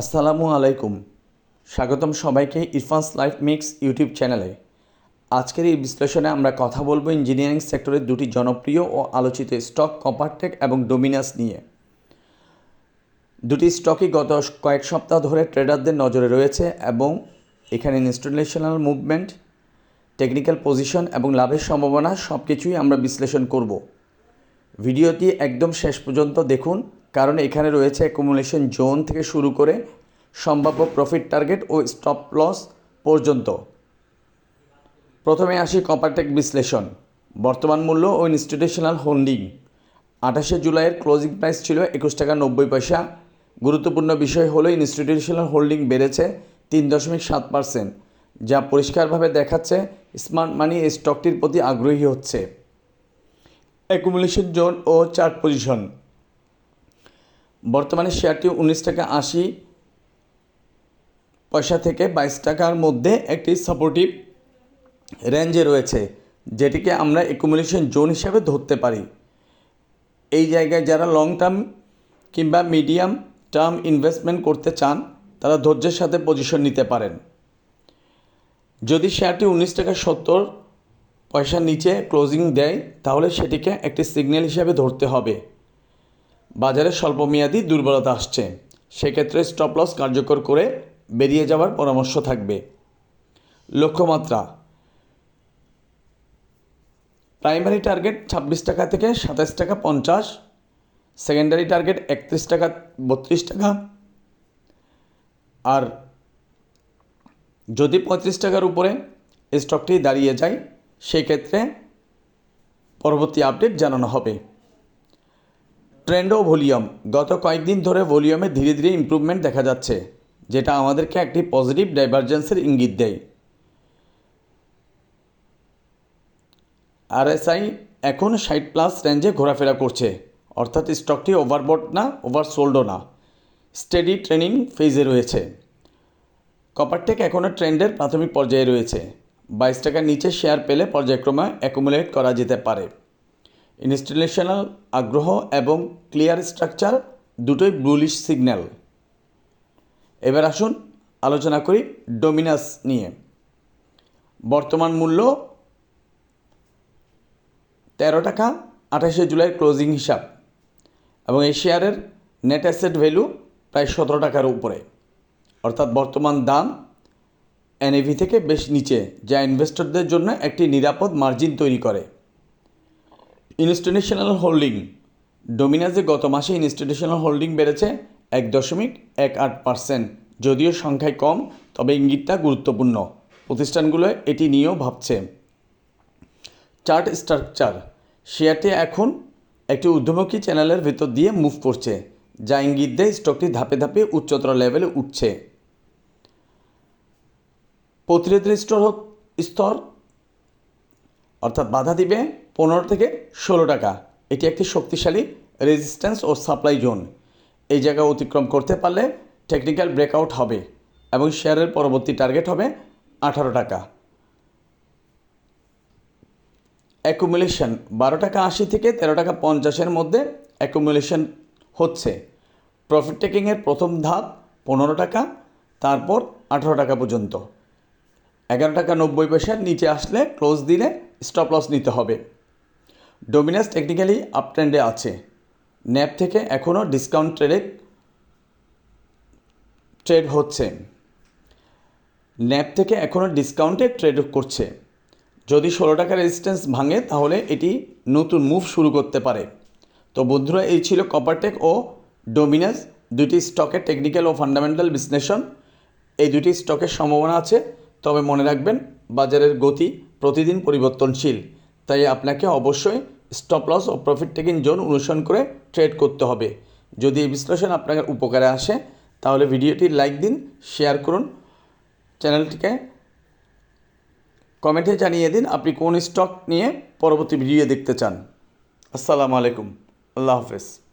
আসসালামু আলাইকুম। স্বাগতম সবাইকে ইরফান্স লাইফ মিক্স ইউটিউব চ্যানেলে। আজকের এই বিশ্লেষণে আমরা কথা বলব ইঞ্জিনিয়ারিং সেক্টরের দুটি জনপ্রিয় ও আলোচিত স্টক কপারটেক এবং ডোমিনাস নিয়ে। দুটি স্টকই গত কয়েক সপ্তাহ ধরে ট্রেডারদের নজরে রয়েছে এবং এখানে ইনস্টিটিউশনাল মুভমেন্ট, টেকনিক্যাল পজিশন এবং লাভের সম্ভাবনা সব কিছুই আমরা বিশ্লেষণ করব। ভিডিওটি একদম শেষ পর্যন্ত দেখুন কারণ এখানে রয়েছে অ্যাকুমুলেশন জোন থেকে শুরু করে সম্ভাব্য প্রফিট টার্গেট ও স্টপ লস পর্যন্ত। প্রথমে আসি কপারটেক বিশ্লেষণ। বর্তমান মূল্য ও ইনস্টিটিউশনাল হোল্ডিং আঠাশে জুলাইয়ের ক্লোজিং প্রাইস ছিল একুশ টাকা নব্বই পয়সা। গুরুত্বপূর্ণ বিষয় হলো ইনস্টিটিউশনাল হোল্ডিং বেড়েছে তিন দশমিক সাত পার্সেন্ট যা পরিষ্কারভাবে দেখাচ্ছে স্মার্ট মানি এই স্টকটির প্রতি আগ্রহী হচ্ছে। অ্যাকুমুলেশন জোন ও চার্ট পজিশন বর্তমানে শেয়ারটি উনিশ টাকা আশি পয়সা থেকে বাইশ টাকার মধ্যে একটি সাপোর্টিভ রেঞ্জে রয়েছে, যেটিকে আমরা অ্যাকুমুলেশন জোন হিসাবে ধরতে পারি। এই জায়গায় যারা লং টার্ম কিংবা মিডিয়াম টার্ম ইনভেস্টমেন্ট করতে চান, তারা ধৈর্যের সাথে পজিশন নিতে পারেন। যদি শেয়ারটি উনিশ টাকা সত্তর পয়সার নিচে ক্লোজিং দেয়, তাহলে সেটিকে একটি সিগন্যাল হিসাবে ধরতে হবে। বাজারে স্বল্পমেয়াদী দুর্বলতা আসছে। সেক্ষেত্রে স্টপ লস কার্যকর করে বেরিয়ে যাওয়ার পরামর্শ থাকবে। লক্ষ্যমাত্রা। প্রাইমারি টার্গেট ছাব্বিশ টাকা থেকে সাতাশ টাকা পঞ্চাশ। সেকেন্ডারি টার্গেট একত্রিশ টাকা, বত্রিশ টাকা। আর যদি পঁয়ত্রিশ টাকার উপরে স্টকটি দাঁড়িয়ে যায় সেই ক্ষেত্রে পরবর্তী আপডেট জানানো হবে। ট্রেন্ড ও ভলিউম। গত কয়েকদিন ধরে ভলিউমে ধীরে ধীরে ইমপ্রুভমেন্ট দেখা যাচ্ছে, যেটা আমাদেরকে একটি পজিটিভ ডাইভারজেন্সের ইঙ্গিত দেয়। আরএসআই এখন ষাট প্লাস রেঞ্জে ঘোরাফেরা করছে, অর্থাৎ স্টকটি ওভারবট না ওভার সোল্ডও না। স্টেডি ট্রেনিং ফেজে রয়েছে। কপারটেক এখনও ট্রেন্ডের প্রাথমিক পর্যায়ে রয়েছে। বাইশ টাকার নিচে শেয়ার পেলে পর্যায়ক্রমে অ্যাকুমুলেট করা যেতে পারে। ইনস্টলেশনাল আগ্রহ এবং ক্লিয়ার স্ট্রাকচার দুটোই ব্লুলিশ সিগন্যাল। এবার আসুন আলোচনা করি ডোমিনাস নিয়ে। বর্তমান মূল্য তেরো টাকা আঠাশে জুলাই ক্লোজিং হিসাব এবং এই শেয়ারের নেট অ্যাসেট ভ্যালু প্রায় সতেরো টাকার উপরে। অর্থাৎ বর্তমান দাম এনএভি থেকে বেশ নিচে, যা ইনভেস্টরদের জন্য একটি নিরাপদ মার্জিন তৈরি করে। Institutional holding. ডোমিনাসে গত মাসে ইনস্টিটিউশনাল হোল্ডিং বেড়েছে এক দশমিক এক আট পার্সেন্ট। যদিও সংখ্যায় কম, তবে ইঙ্গিতটা গুরুত্বপূর্ণ। প্রতিষ্ঠানগুলো এটি নিয়েও ভাবছে। Chart structure. শেয়ারটি এখন একটি ঊর্ধ্বমুখী চ্যানেলের ভেতর দিয়ে মুভ করছে, যা ইঙ্গিত দেয় স্টকটি ধাপে ধাপে উচ্চতর লেভেলে উঠছে। প্রতিরোধের স্তর স্তর, অর্থাৎ বাধা দিবে পনেরো থেকে ষোলো টাকা। এটি একটি শক্তিশালী রেজিস্ট্যান্স ও সাপ্লাই জোন এই জায়গা অতিক্রম করতে পারলে টেকনিক্যাল ব্রেকআউট হবে এবং শেয়ারের পরবর্তী টার্গেট হবে আঠারো টাকা। অ্যাকুমুলেশন বারো টাকা আশি থেকে তেরো টাকা পঞ্চাশের মধ্যে অ্যাকুমুলেশন হচ্ছে। প্রফিট টেকিংয়ের প্রথম ধাপ পনেরো টাকা, তারপর আঠারো টাকা পর্যন্ত। এগারো টাকা নব্বই পয়সার নিচে আসলে ক্লোজ দিলে স্টপ লস নিতে হবে। ডোমিনাস টেকনিক্যালি আপ ট্রেন্ডে আছে। ন্যাপ থেকে এখনও ডিসকাউন্ট ট্রেডে ট্রেড হচ্ছে। ন্যাপ থেকে এখনও ডিসকাউন্টে ট্রেড করছে। যদি ষোলো টাকা রেজিস্ট্যান্স ভাঙে, তাহলে এটি নতুন মুভ শুরু করতে পারে। তো বন্ধুরা, এই ছিল কপারটেক ও ডোমিনাস দুটি স্টকের টেকনিক্যাল ও ফান্ডামেন্টাল বিশ্লেষণ। এই দুটি স্টকের সম্ভাবনা আছে, তবে মনে রাখবেন, বাজারের গতি প্রতিদিন পরিবর্তনশীল। তাই আপনাকে অবশ্যই স্টপ লস ও প্রফিট টেকিং জোন অনুসরণ করে ট্রেড করতে হবে। যদি এই বিশ্লেষণ আপনার উপকারে আসে, তাহলে ভিডিওটি লাইক দিন শেয়ার করুন চ্যানেলটিকে কমেন্টে জানিয়ে দিন আপনি কোন স্টক নিয়ে পরবর্তী ভিডিও দেখতে চান। আসসালামু আলাইকুম। আল্লাহ হাফেজ।